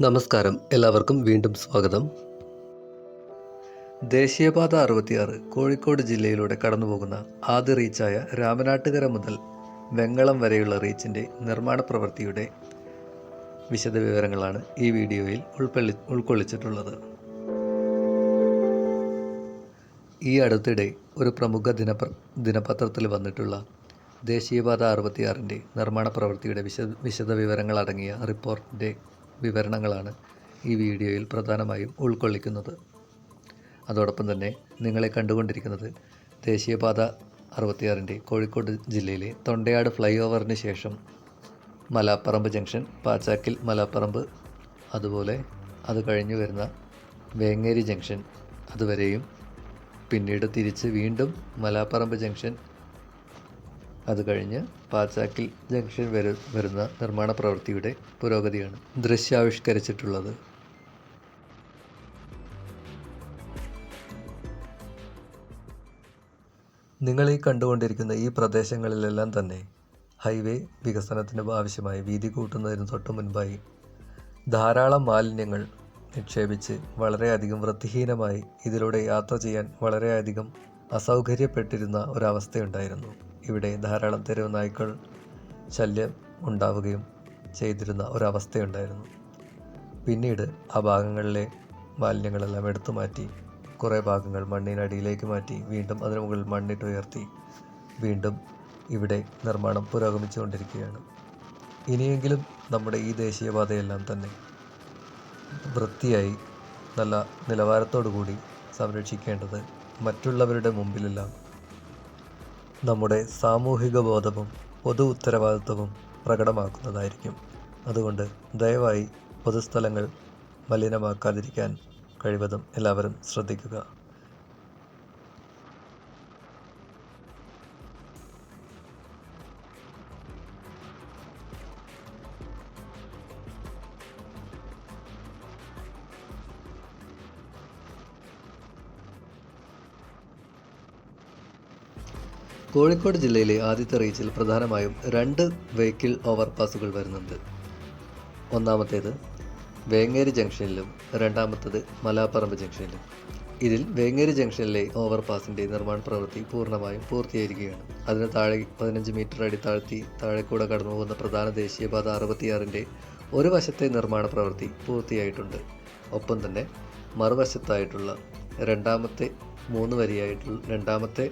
നമസ്കാരം. എല്ലാവർക്കും വീണ്ടും സ്വാഗതം. ദേശീയപാത അറുപത്തിയാറ് കോഴിക്കോട് ജില്ലയിലൂടെ കടന്നുപോകുന്ന ആദ്യ റീച്ചായ രാമനാട്ടുകര മുതൽ വെങ്ങളം വരെയുള്ള റീച്ചിന്റെ നിർമ്മാണ പ്രവൃത്തിയുടെ വിശദവിവരങ്ങളാണ് ഈ വീഡിയോയിൽ ഉൾക്കൊള്ളി ഉൾക്കൊള്ളിച്ചിട്ടുള്ളത്. ഈ അടുത്തിടെ ഒരു പ്രമുഖ ദിനപ്ര ദിനപത്രത്തിൽ വന്നിട്ടുള്ള ദേശീയപാത അറുപത്തിയാറിന്റെ നിർമ്മാണ പ്രവൃത്തിയുടെ വിശദ വിശദവിവരങ്ങൾ അടങ്ങിയ റിപ്പോർട്ടിന്റെ വിവരണങ്ങളാണ് ഈ വീഡിയോയിൽ പ്രധാനമായും ഉൾക്കൊള്ളിക്കുന്നത്. അതോടൊപ്പം തന്നെ നിങ്ങളെ കണ്ടുകൊണ്ടിരിക്കുന്നത് ദേശീയപാത അറുപത്തിയാറിന്റെ കോഴിക്കോട് ജില്ലയിലെ തൊണ്ടയാട് ഫ്ലൈ ഓവറിന് ശേഷം മലാപ്പറമ്പ് ജംഗ്ഷൻ പാച്ചാക്കിൽ മലാപ്പറമ്പ് അതുപോലെ അത് കഴിഞ്ഞു വരുന്ന വേങ്ങേരി ജംഗ്ഷൻ അതുവരെയും പിന്നീട് തിരിച്ച് വീണ്ടും മലാപ്പറമ്പ് ജംഗ്ഷൻ അത് കഴിഞ്ഞ് പാച്ചാക്കിൽ ജംഗ്ഷൻ വരെ വരുന്ന നിർമ്മാണ പ്രവൃത്തിയുടെ പുരോഗതിയാണ് ദൃശ്യാവിഷ്കരിച്ചിട്ടുള്ളത്. നിങ്ങൾ ഈ കണ്ടുകൊണ്ടിരിക്കുന്ന ഈ പ്രദേശങ്ങളിലെല്ലാം തന്നെ ഹൈവേ വികസനത്തിന് ആവശ്യമായി വീതി കൂട്ടുന്നതിന് തൊട്ട് മുൻപായി ധാരാളം മാലിന്യങ്ങൾ നിക്ഷേപിച്ച് വളരെയധികം വൃത്തിഹീനമായി ഇതിലൂടെ യാത്ര ചെയ്യാൻ വളരെയധികം അസൗകര്യപ്പെട്ടിരുന്ന ഒരവസ്ഥയുണ്ടായിരുന്നു. ഇവിടെ ധാരാളം തെരുവ് നായ്ക്കൾ ശല്യം ഉണ്ടാവുകയും ചെയ്തിരുന്ന ഒരവസ്ഥയുണ്ടായിരുന്നു. പിന്നീട് ആ ഭാഗങ്ങളിലെ മാലിന്യങ്ങളെല്ലാം എടുത്തു മാറ്റി കുറേ ഭാഗങ്ങൾ മണ്ണിനടിയിലേക്ക് മാറ്റി വീണ്ടും അതിനു മുകളിൽ മണ്ണിട്ട് ഉയർത്തി വീണ്ടും ഇവിടെ നിർമ്മാണം പുരോഗമിച്ചുകൊണ്ടിരിക്കുകയാണ്. ഇനിയെങ്കിലും നമ്മുടെ ഈ ദേശീയപാതയെല്ലാം തന്നെ വൃത്തിയായി നല്ല നിലവാരത്തോടു കൂടി സംരക്ഷിക്കേണ്ടത് മറ്റുള്ളവരുടെ മുമ്പിലെല്ലാം. നമ്മുടെ സാമൂഹിക ബോധവും പൊതു ഉത്തരവാദിത്വവും പ്രകടമാക്കുന്നതായിരിക്കും. അതുകൊണ്ട് ദയവായി പൊതുസ്ഥലങ്ങൾ മലിനമാക്കാതിരിക്കാൻ കഴിവതും എല്ലാവരും ശ്രദ്ധിക്കുക. കോഴിക്കോട് ജില്ലയിലെ ആദ്യത്തെ റീച്ചിൽ പ്രധാനമായും രണ്ട് വെഹിക്കിൾ ഓവർ പാസുകൾ വരുന്നുണ്ട്. ഒന്നാമത്തേത് വേങ്ങേരി ജംഗ്ഷനിലും രണ്ടാമത്തേത് മലാപ്പറമ്പ് ജംഗ്ഷനിലും. ഇതിൽ വേങ്ങേരി ജംഗ്ഷനിലെ ഓവർ പാസിന്റെ നിർമ്മാണ പ്രവൃത്തി പൂർണമായും പൂർത്തീകരിക്കുകയാണ് അതിന് താഴെ പതിനഞ്ച് മീറ്റർ അടി താഴ്ത്തി താഴെക്കൂടെ കടന്നു പോകുന്ന പ്രധാന ദേശീയപാത അറുപത്തിയാറിന്റെ ഒരു വശത്തെ നിർമ്മാണ പ്രവൃത്തി പൂർത്തിയായിട്ടുണ്ട്. ഒപ്പം തന്നെ മറുവശത്തായിട്ടുള്ള രണ്ടാമത്തെ മൂന്ന് വരിയായിട്ടുള്ള രണ്ടാമത്തെ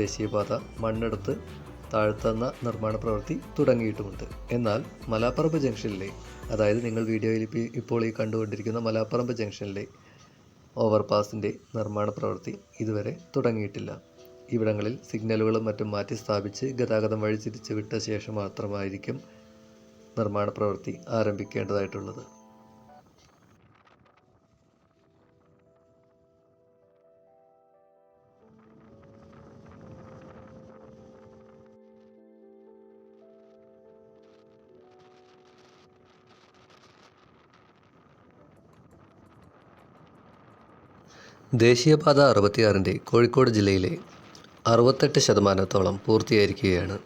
ദേശീയപാത മണ്ണെടുത്ത് താഴ്ത്തുന്ന നിർമ്മാണ പ്രവൃത്തി തുടങ്ങിയിട്ടുമുണ്ട്. എന്നാൽ മലാപ്പറമ്പ് ജംഗ്ഷനിലെ അതായത് നിങ്ങൾ വീഡിയോയിൽ ഇപ്പോൾ ഈ കണ്ടുകൊണ്ടിരിക്കുന്ന മലാപ്പറമ്പ് ജംഗ്ഷനിലെ ഓവർപാസിന്റെ നിർമ്മാണ പ്രവൃത്തി ഇതുവരെ തുടങ്ങിയിട്ടില്ല. ഇവിടങ്ങളിൽ സിഗ്നലുകളും മറ്റും മാറ്റി സ്ഥാപിച്ച് ഗതാഗതം വഴി തിരിച്ചുവിട്ട ശേഷം മാത്രമായിരിക്കും നിർമ്മാണ പ്രവൃത്തി ആരംഭിക്കേണ്ടതായിട്ടുള്ളത്. ദേശീയപാത അറുപത്തിയാറിന്റെ കോഴിക്കോട് ജില്ലയിലെ അറുപത്തെട്ട് ശതമാനത്തോളം പൂർത്തിയായിരിക്കുകയാണ്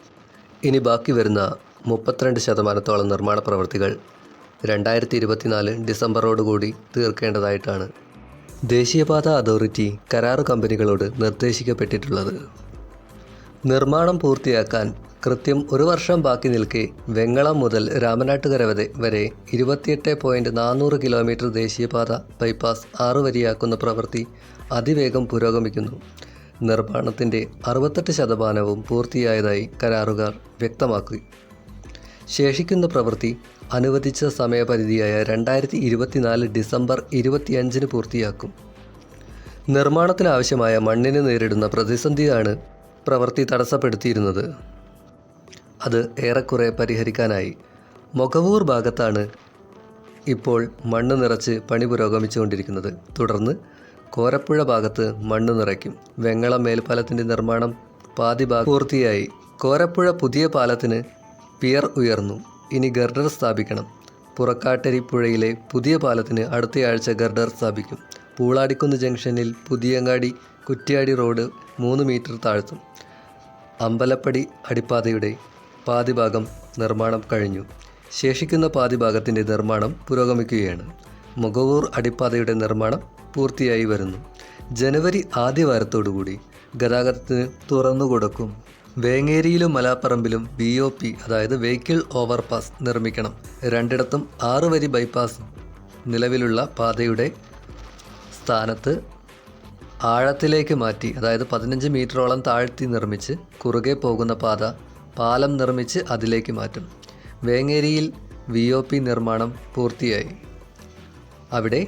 ഇനി ബാക്കി വരുന്ന മുപ്പത്തിരണ്ട് ശതമാനത്തോളം നിർമ്മാണ പ്രവൃത്തികൾ രണ്ടായിരത്തി ഇരുപത്തിനാല് ഡിസംബറോടുകൂടി തീർക്കേണ്ടതായിട്ടാണ് ദേശീയപാത അതോറിറ്റി കരാറ് കമ്പനികളോട് നിർദ്ദേശിക്കപ്പെട്ടിട്ടുള്ളത്. നിർമ്മാണം പൂർത്തിയാക്കാൻ കൃത്യം ഒരു വർഷം ബാക്കി നിൽക്കെ വെങ്ങളം മുതൽ രാമനാട്ടുകര വരെ വരെ ഇരുപത്തിയെട്ട് പോയിന്റ് നാനൂറ് കിലോമീറ്റർ ദേശീയപാത ബൈപ്പാസ് ആറ് വരിയാക്കുന്ന പ്രവൃത്തി അതിവേഗം പുരോഗമിക്കുന്നു. നിർമ്മാണത്തിന്റെ അറുപത്തെട്ട് ശതമാനവും പൂർത്തിയായതായി കരാറുകാർ വ്യക്തമാക്കി. ശേഷിക്കുന്ന പ്രവൃത്തി അനുവദിച്ച സമയപരിധിയായ രണ്ടായിരത്തി ഇരുപത്തിനാല് ഡിസംബർ ഇരുപത്തിയഞ്ചിന് പൂർത്തിയാക്കും. നിർമ്മാണത്തിനാവശ്യമായ മണ്ണിന് നേരിടുന്ന പ്രതിസന്ധിയാണ് പ്രവൃത്തി തടസ്സപ്പെടുത്തിയിരുന്നത്. അത് ഏറെക്കുറെ പരിഹരിക്കാനായി. മൊകവൂർ ഭാഗത്താണ് ഇപ്പോൾ മണ്ണ് നിറച്ച് പണി പുരോഗമിച്ചുകൊണ്ടിരിക്കുന്നത്. തുടർന്ന് കോരപ്പുഴ ഭാഗത്ത് മണ്ണ് നിറയ്ക്കും. വെങ്ങളം മേൽപ്പാലത്തിന്റെ നിർമ്മാണം പാതി പൂർത്തിയായി. കോരപ്പുഴ പുതിയ പാലത്തിന് പിയർ ഉയർന്നു. ഇനി ഗർഡർ സ്ഥാപിക്കണം. പുറക്കാട്ടരി പുഴയിലെ പുതിയ പാലത്തിന് അടുത്തയാഴ്ച ഗർഡർ സ്ഥാപിക്കും. പൂളാടിക്കുന്ന് ജംഗ്ഷനിൽ പുതിയങ്ങാടി കുറ്റ്യാടി റോഡ് മൂന്ന് മീറ്റർ താഴ്ത്തും. അമ്പലപ്പടി അടിപ്പാതയുടെ പാതിഭാഗം നിർമ്മാണം കഴിഞ്ഞു. ശേഷിക്കുന്ന പാതി ഭാഗത്തിന്റെ നിർമ്മാണം പുരോഗമിക്കുകയാണ്. മുഖവൂർ അടിപ്പാതയുടെ നിർമ്മാണം പൂർത്തിയായി വരുന്നു. ജനുവരി ആദ്യ വാരത്തോടുകൂടി ഗതാഗതത്തിന് തുറന്നു കൊടുക്കും. വേങ്ങേരിയിലും മലാപ്പറമ്പിലും ബി ഒ പി അതായത് വെഹിക്കിൾ ഓവർപാസ് നിർമ്മിക്കണം. രണ്ടിടത്തും ആറ് വരി ബൈപ്പാസ് നിലവിലുള്ള പാതയുടെ സ്ഥാനത്ത് ആഴത്തിലേക്ക് മാറ്റി അതായത് പതിനഞ്ച് മീറ്ററോളം താഴ്ത്തി നിർമ്മിച്ച് കുറുകെ പോകുന്ന പാത പാലം നിർമ്മിച്ച് അതിലേക്ക് മാറ്റും. വേങ്ങേരിയിൽ വി ഒ പി നിർമ്മാണം പൂർത്തിയായി. അവിടെ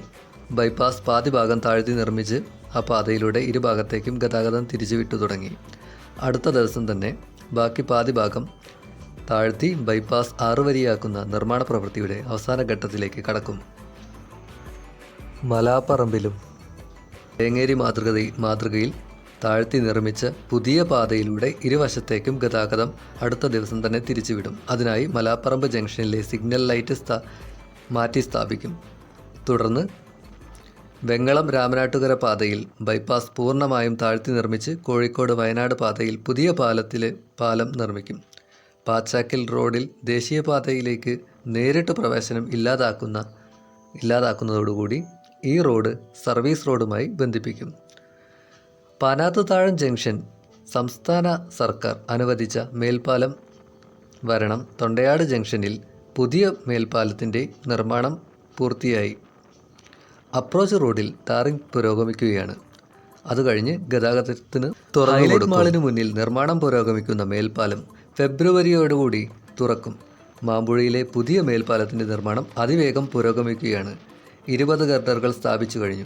ബൈപ്പാസ് പാതി ഭാഗം താഴ്ത്തി നിർമ്മിച്ച് ആ പാതയിലൂടെ ഇരുഭാഗത്തേക്കും ഗതാഗതം തിരിച്ചുവിട്ടു തുടങ്ങി. അടുത്ത ദിവസം തന്നെ ബാക്കി പാതി ഭാഗം താഴ്ത്തി ബൈപ്പാസ് ആറുവരിയാക്കുന്ന നിർമ്മാണ പ്രവൃത്തിയുടെ അവസാന ഘട്ടത്തിലേക്ക് കടക്കും. മലാപ്പറമ്പിലും വേങ്ങേരി മാതൃകയിൽ മാതൃകയിൽ താഴ്ത്തി നിർമ്മിച്ച് പുതിയ പാതയിലൂടെ ഇരുവശത്തേക്കും ഗതാഗതം അടുത്ത ദിവസം തന്നെ തിരിച്ചുവിടും. അതിനായി മലാപ്പറമ്പ് ജംഗ്ഷനിലെ സിഗ്നൽ ലൈറ്റ് സ്ഥാ മാറ്റി സ്ഥാപിക്കും. തുടർന്ന് വെങ്ങളം രാമനാട്ടുകര പാതയിൽ ബൈപ്പാസ് പൂർണമായും താഴ്ത്തി നിർമ്മിച്ച് കോഴിക്കോട് വയനാട് പാതയിൽ പുതിയ പാലത്തിലെ പാലം നിർമ്മിക്കും. പാച്ചാക്കിൽ റോഡിൽ ദേശീയപാതയിലേക്ക് നേരിട്ട് പ്രവേശനം ഇല്ലാതാക്കുന്ന ഇല്ലാതാക്കുന്നതോടുകൂടി ഈ റോഡ് സർവീസ് റോഡുമായി ബന്ധിപ്പിക്കും. പാനാത്തുതാഴം ജംഗ്ഷൻ സംസ്ഥാന സർക്കാർ അനുവദിച്ച മേൽപ്പാലം വരണം തൊണ്ടയാട് ജംഗ്ഷനിൽ പുതിയ മേൽപ്പാലത്തിന്റെ നിർമ്മാണം പൂർത്തിയായി. അപ്രോച്ച് റോഡിൽ ടാറിംഗ് പുരോഗമിക്കുകയാണ്. അത് കഴിഞ്ഞ് ഗതാഗതത്തിന് തുറന്നു മാളിന് മുന്നിൽ നിർമ്മാണം പുരോഗമിക്കുന്ന മേൽപ്പാലം ഫെബ്രുവരിയോടുകൂടി തുറക്കും. മാമ്പുഴയിലെ പുതിയ മേൽപ്പാലത്തിന്റെ നിർമ്മാണം അതിവേഗം പുരോഗമിക്കുകയാണ്. ഇരുപത് ഗർഡറുകൾ സ്ഥാപിച്ചു കഴിഞ്ഞു.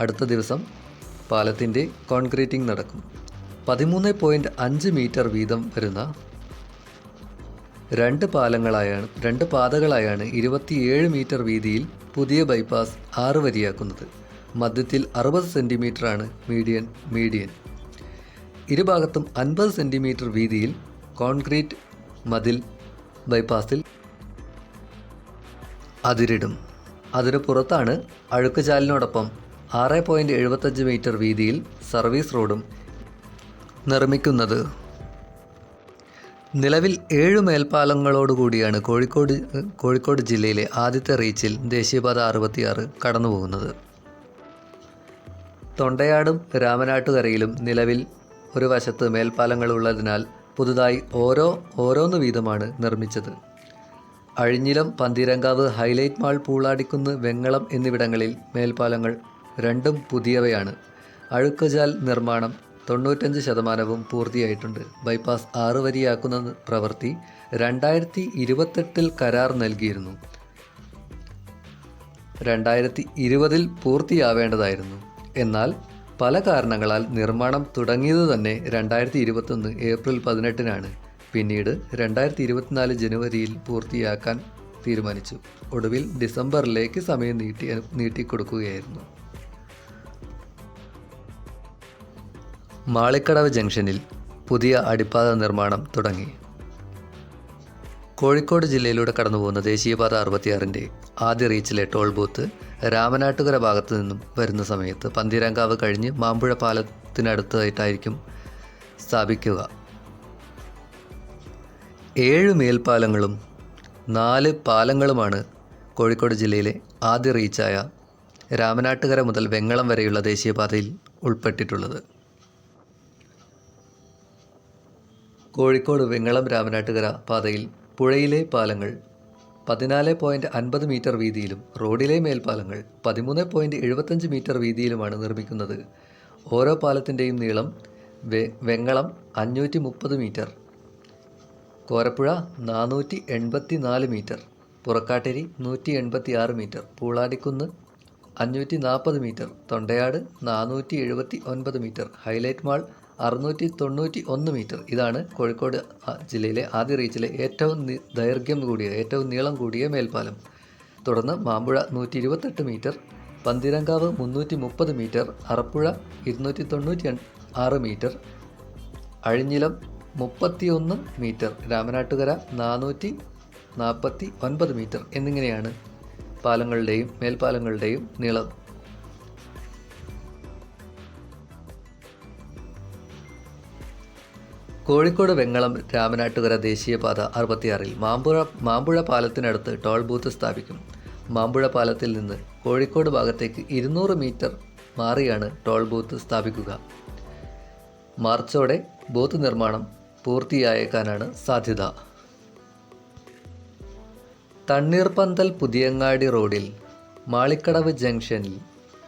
അടുത്ത ദിവസം പാലത്തിന്റെ കോൺക്രീറ്റിംഗ് നടക്കും. പതിമൂന്ന് പോയിന്റ് അഞ്ച് മീറ്റർ വീതം വരുന്ന രണ്ട് പാലങ്ങളായാണ് രണ്ട് പാതകളായാണ് ഇരുപത്തിയേഴ് മീറ്റർ വീതിയിൽ പുതിയ ബൈപ്പാസ് ആറ് വരിയാക്കുന്നത്. മധ്യത്തിൽ അറുപത് സെന്റിമീറ്ററാണ് മീഡിയൻ മീഡിയൻ. ഇരുഭാഗത്തും അൻപത് സെന്റിമീറ്റർ വീതിയിൽ കോൺക്രീറ്റ് മതിൽ ബൈപ്പാസിൽ അതിരിടും. അതിനു പുറത്താണ് അഴുക്കുചാലിനോടൊപ്പം ആറ് പോയിന്റ് എഴുപത്തഞ്ച് മീറ്റർ വീതിയിൽ സർവീസ് റോഡും നിർമ്മിക്കുന്നത്. നിലവിൽ ഏഴ് മേൽപ്പാലങ്ങളോടുകൂടിയാണ് കോഴിക്കോട് കോഴിക്കോട് ജില്ലയിലെ ആദ്യത്തെ റീച്ചിൽ ദേശീയപാത അറുപത്തിയാറ് കടന്നുപോകുന്നത്. തൊണ്ടയാടും രാമനാട്ടുകരയിലും നിലവിൽ ഒരു വശത്ത് മേൽപ്പാലങ്ങളുള്ളതിനാൽ പുതുതായി ഓരോ ഓരോന്ന് വീതമാണ് നിർമ്മിച്ചത്. അഴിഞ്ഞിലം പന്തീരങ്കാവ് ഹൈലൈറ്റ് മാൾ പൂളാടിക്കുന്ന് വെങ്ങളം എന്നിവിടങ്ങളിൽ മേൽപ്പാലങ്ങൾ രണ്ടും പുതിയവയാണ്. അഴുക്കുചാൽ നിർമ്മാണം തൊണ്ണൂറ്റഞ്ച് ശതമാനവും പൂർത്തിയായിട്ടുണ്ട്. ബൈപ്പാസ് ആറ് വരിയാക്കുന്ന പ്രവൃത്തി രണ്ടായിരത്തി ഇരുപത്തെട്ടിൽ കരാർ നൽകിയിരുന്നു. രണ്ടായിരത്തി ഇരുപതിൽ പൂർത്തിയാവേണ്ടതായിരുന്നു. എന്നാൽ പല കാരണങ്ങളാൽ നിർമ്മാണം തുടങ്ങിയത് തന്നെ രണ്ടായിരത്തി ഇരുപത്തൊന്ന് ഏപ്രിൽ പതിനെട്ടിനാണ്. പിന്നീട് രണ്ടായിരത്തി ഇരുപത്തിനാല് ജനുവരിയിൽ പൂർത്തിയാക്കാൻ തീരുമാനിച്ചു. ഒടുവിൽ ഡിസംബറിലേക്ക് സമയം നീട്ടി നീട്ടിക്കൊടുക്കുകയായിരുന്നു. മാളിക്കടവ് ജംഗ്ഷനിൽ പുതിയ അടിപ്പാത നിർമ്മാണം തുടങ്ങി. കോഴിക്കോട് ജില്ലയിലൂടെ കടന്നുപോകുന്ന ദേശീയപാത അറുപത്തിയാറിന്റെ ആദ്യ റീച്ചിലെ ടോൾ ബൂത്ത് രാമനാട്ടുകര ഭാഗത്തു നിന്നും വരുന്ന സമയത്ത് പന്തീരാങ്കാവ് കഴിഞ്ഞ് മാമ്പുഴ പാലത്തിനടുത്തായിട്ടായിരിക്കും സ്ഥാപിക്കുക. ഏഴ് മേൽപ്പാലങ്ങളും നാല് പാലങ്ങളുമാണ് കോഴിക്കോട് ജില്ലയിലെ ആദ്യ റീച്ചായ രാമനാട്ടുകര മുതൽ വെങ്ങളം വരെയുള്ള ദേശീയപാതയിൽ ഉൾപ്പെട്ടിട്ടുള്ളത്. കോഴിക്കോട് വെങ്ങളം രാമനാട്ടുകര പാതയിൽ പുഴയിലെ പാലങ്ങൾ പതിനാല് പോയിന്റ് അൻപത് മീറ്റർ വീതിയിലും റോഡിലെ മേൽപ്പാലങ്ങൾ പതിമൂന്ന് പോയിന്റ് എഴുപത്തഞ്ച് മീറ്റർ വീതിയിലുമാണ് നിർമ്മിക്കുന്നത്. ഓരോ പാലത്തിന്റെയും നീളം വെങ്ങളം അഞ്ഞൂറ്റി മുപ്പത് മീറ്റർ കോരപ്പുഴ നാനൂറ്റി എൺപത്തി നാല് മീറ്റർ പുറക്കാട്ടേരി നൂറ്റി എൺപത്തി ആറ് മീറ്റർ പൂളാടിക്കുന്ന് അഞ്ഞൂറ്റി നാൽപ്പത് മീറ്റർ തൊണ്ടയാട് നാനൂറ്റി എഴുപത്തി ഒൻപത് മീറ്റർ ഹൈലൈറ്റ് മാൾ അറുന്നൂറ്റി തൊണ്ണൂറ്റി ഒന്ന് മീറ്റർ. ഇതാണ് കോഴിക്കോട് ജില്ലയിലെ ആദ്യ റീച്ചിലെ ഏറ്റവും ദൈർഘ്യം കൂടിയ ഏറ്റവും നീളം കൂടിയ മേൽപ്പാലം. തുടർന്ന് മാമ്പുഴ നൂറ്റി ഇരുപത്തെട്ട് മീറ്റർ പന്തിരങ്കാവ് മുന്നൂറ്റി മുപ്പത് മീറ്റർ അറപ്പുഴ ഇരുന്നൂറ്റി തൊണ്ണൂറ്റി ആറ് മീറ്റർ അഴിഞ്ഞിലം മുപ്പത്തിയൊന്ന് മീറ്റർ രാമനാട്ടുകര നാനൂറ്റി നാൽപ്പത്തി ഒൻപത് മീറ്റർ എന്നിങ്ങനെയാണ് പാലങ്ങളുടെയും മേൽപ്പാലങ്ങളുടെയും നീളം. കോഴിക്കോട് വെങ്ങളം രാമനാട്ടുകര ദേശീയപാത അറുപത്തിയാറിൽ മാമ്പുഴ മാമ്പുഴ പാലത്തിനടുത്ത് ടോൾ ബൂത്ത് സ്ഥാപിക്കും. മാമ്പുഴ പാലത്തിൽ നിന്ന് കോഴിക്കോട് ഭാഗത്തേക്ക് ഇരുന്നൂറ് മീറ്റർ മാറിയാണ് ടോൾ ബൂത്ത് സ്ഥാപിക്കുക. മാർച്ചോടെ ബൂത്ത് നിർമ്മാണം പൂർത്തിയായേക്കാനാണ് സാധ്യത. തണ്ണീർപന്തൽ പുതിയങ്ങാടി റോഡിൽ മാളിക്കടവ് ജംഗ്ഷനിൽ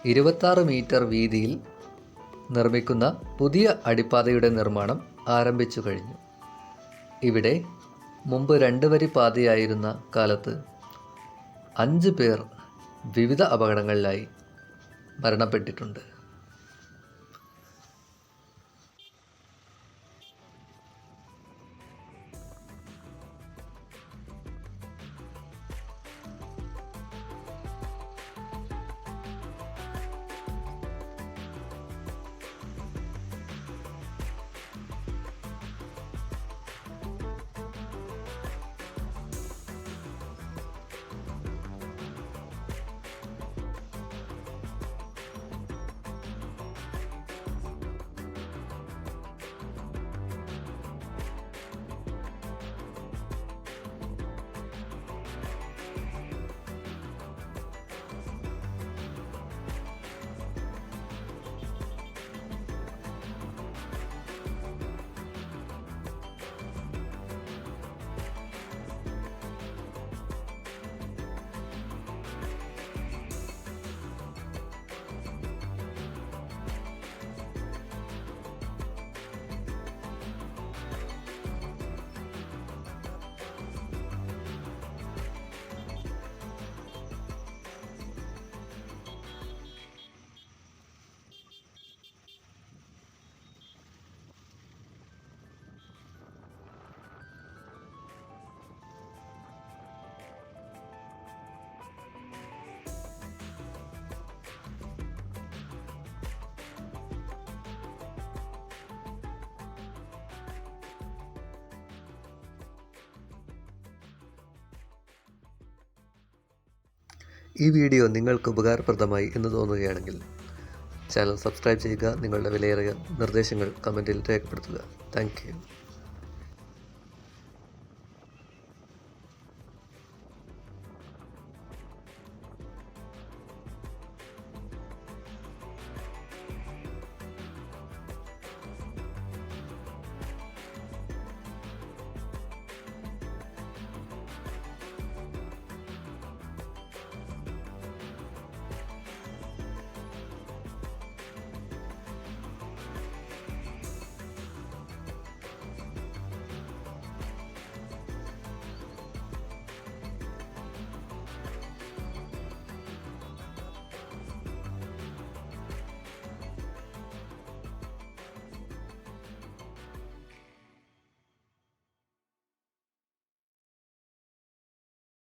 ഇരുപത്താറ് മീറ്റർ വീതിയിൽ നിർമ്മിക്കുന്ന പുതിയ അടിപ്പാതയുടെ നിർമ്മാണം ആരംഭിച്ചു കഴിഞ്ഞു. ഇവിടെ മുമ്പ് രണ്ട് വരി പാതയായിരുന്ന കാലത്ത് അഞ്ച് പേർ വിവിധ അപകടങ്ങളിലായി മരണപ്പെട്ടിട്ടുണ്ട്. ഈ വീഡിയോ നിങ്ങൾക്ക് ഉപകാരപ്രദമായി എന്ന് തോന്നുകയാണെങ്കിൽ ചാനൽ സബ്സ്ക്രൈബ് ചെയ്യുക നിങ്ങളുടെ വിലയേറിയ നിർദ്ദേശങ്ങൾ കമന്റിൽ രേഖപ്പെടുത്തുക. താങ്ക്